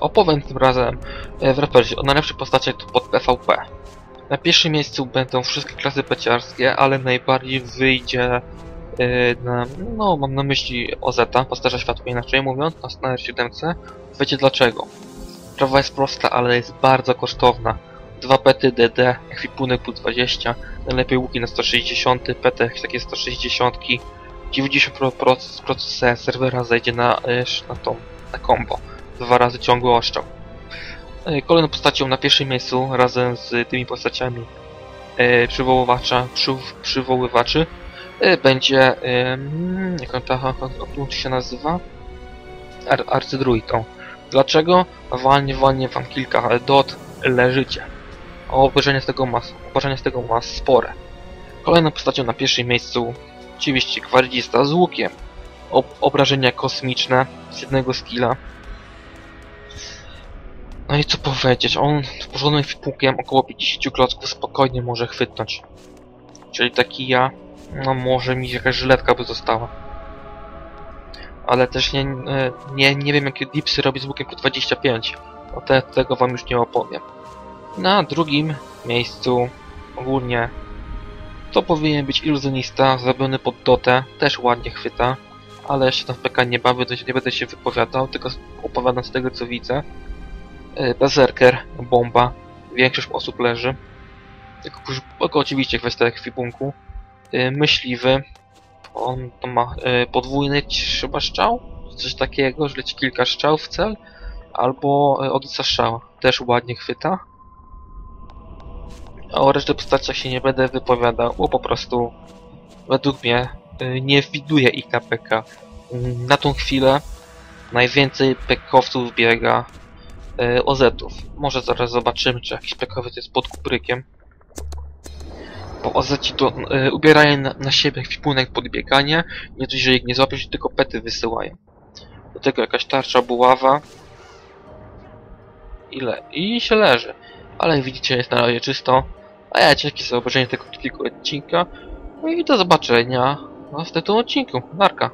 Opowiem tym razem e, w raporcie o najlepszych postaciach pod PvP. Na pierwszym miejscu będą wszystkie klasy peciarskie, ale najbardziej wyjdzie e, na, no mam na myśli OZ, postarza światła inaczej mówiąc, na, na R7. Wiecie dlaczego? Sprawa jest prosta, ale jest bardzo kosztowna. Dwa pety DD, ekwipunek plus 20, najlepiej łuki na 160, pety takie 160, 90% serwera zejdzie na, e, na tą, na combo. Dwa razy ciągły oszczał. E, Kolejną postacią na pierwszym miejscu razem z tymi postaciami e, przywoływacza, przy, przywoływaczy e, będzie jak on, ta, on się nazywa? Ar, arcydruidą. Dlaczego? Walnie, walnie wam kilka, dot leżycie. Obrażenia z tego ma, obrażenia z tego ma spore. Kolejną postacią na pierwszym miejscu oczywiście gwardzista z łukiem. Ob obrażenia kosmiczne z jednego skilla. No i co powiedzieć, on porządnym ekwipunkiem około 50 klocków spokojnie może chwytnąć. Czyli taki ja, no może mi jakaś żyletka by została. Ale też nie, e, nie, nie wiem jakie dipsy robi z łukiem po 25. No te, tego wam już nie opowiem. Na drugim miejscu ogólnie to powinien być iluzjonista zrobiony pod dotę, też ładnie chwyta. Ale jeszcze tam w PK nie bawię, to nie będę się wypowiadał, tylko opowiadam z tego co widzę. E, Berserker, bomba, większość osób leży. Tylko, oczywiście kwestia ekwipunku. E, Myśliwy, on to ma e, podwójny chyba strzał, coś takiego, że leci kilka strzał w cel, albo e, odrzuca strzał, też ładnie chwyta. O reszcie postaciach się nie będę wypowiadał, bo po prostu według mnie nie widuję ich na PK. Na tą chwilę najwięcej pekowców biega e, OZ-ów. Może zaraz zobaczymy, czy jakiś pekowiec jest pod kuprykiem. Bo OZ-ci to e, ubierają na, na siebie ekwipunek pod bieganie. Nie dość, że ich nie złapią, się tylko pety wysyłają. Do tego jakaś tarcza, buława. I, le I się leży. Ale jak widzicie jest na razie czysto. A ja dzięki za tego krótkiego odcinka. No i do zobaczenia w następnym odcinku. Narka.